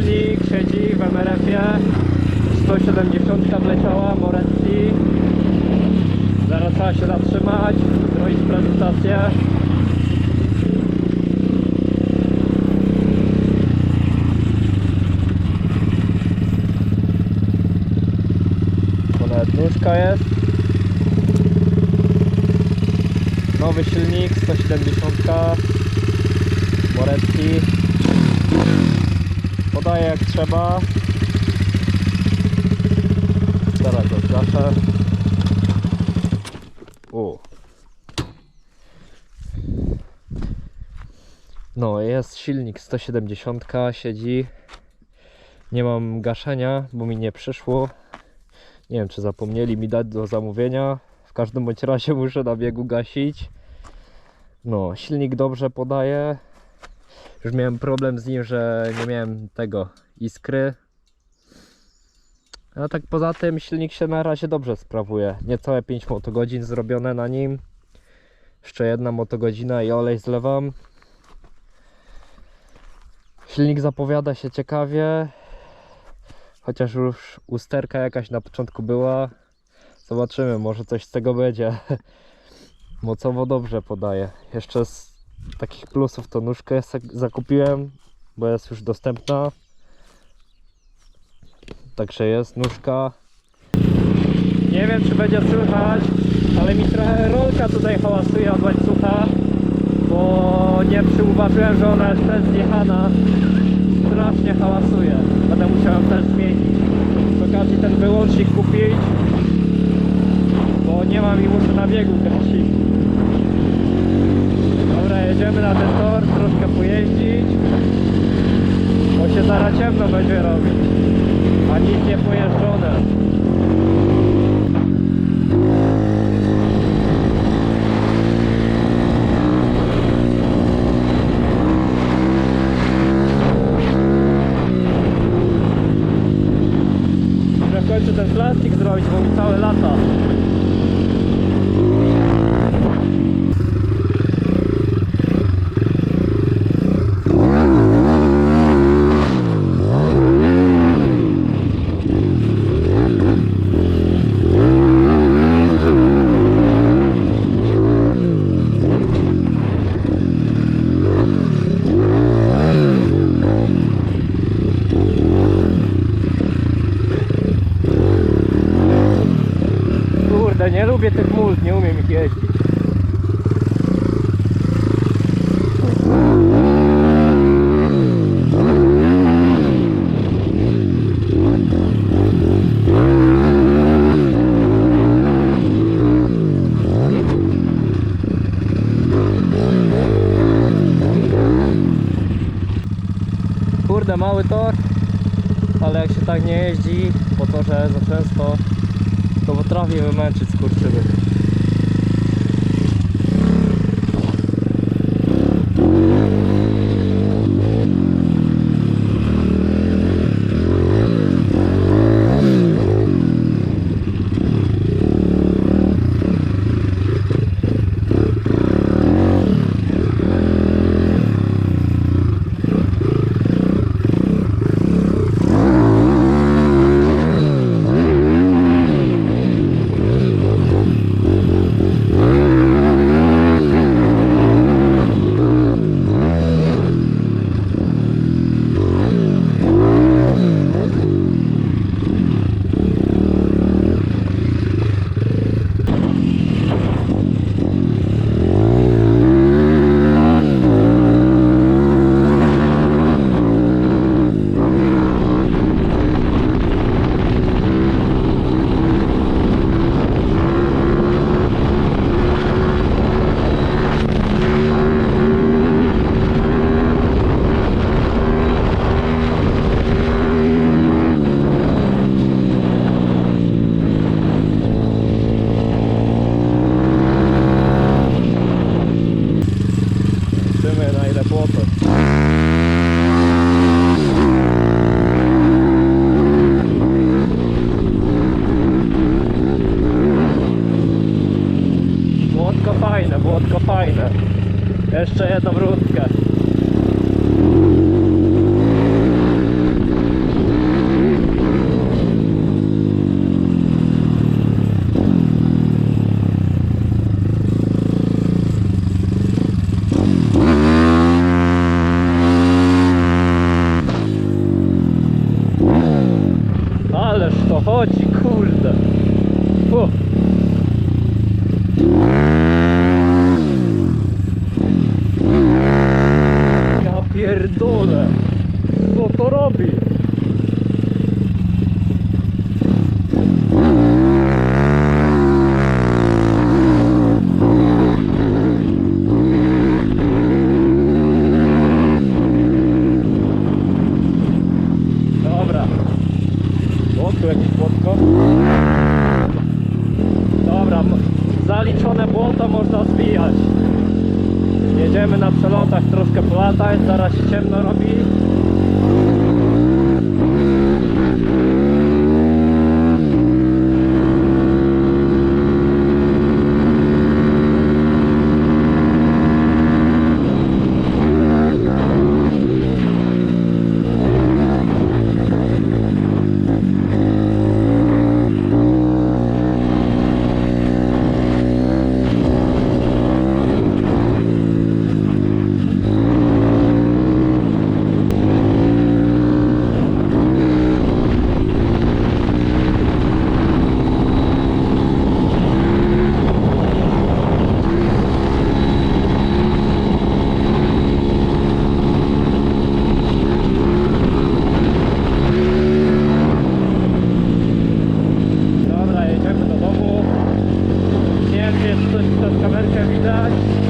silnik siedzi w MRF-ie 170 wleciała, Moretti Zaraz trzeba się zatrzymać, zrobić prezentację. Nóżka jest. Nowy silnik 170 Moretti Podaję jak trzeba. Zaraz go zgaszę. U. No jest silnik 170 siedzi. Nie mam gaszenia, bo mi nie przyszło. Nie wiem czy zapomnieli mi dać do zamówienia. W każdym bądź razie muszę na biegu gasić. No silnik dobrze podaje już miałem problem z nim, że nie miałem tego iskry. A tak poza tym silnik się na razie dobrze sprawuje. Niecałe 5 motogodzin zrobione na nim. Jeszcze jedna motogodzina i olej zlewam. Silnik zapowiada się ciekawie. Chociaż już usterka jakaś na początku była. Zobaczymy, może coś z tego będzie. Mocowo dobrze podaje. Jeszcze z takich plusów to nóżkę zakupiłem, bo jest już dostępna. Także jest nóżka. Nie wiem czy będzie słychać, ale mi trochę rolka tutaj hałasuje od łańcucha, bo nie przyuważyłem, że ona jest też zjechana. Strasznie hałasuje. Będę musiał też zmienić. Przy okazji ten wyłącznik kupić, bo nie mam i muszę na biegu gasić. Jedziemy na ten tor, troszkę pojeździć. Bo się zaraz ciemno będzie robić. A nic nie pojeżdżone. Muszę w końcu ten plastik zrobić, bo mi całe lata. Kurde, nie lubię tych mult, nie umiem ich jeździć. Kurde, mały tor, ale jak się tak nie jeździ po torze za często, to potrafię wymęczyć skurczyby. そう。marcabilidade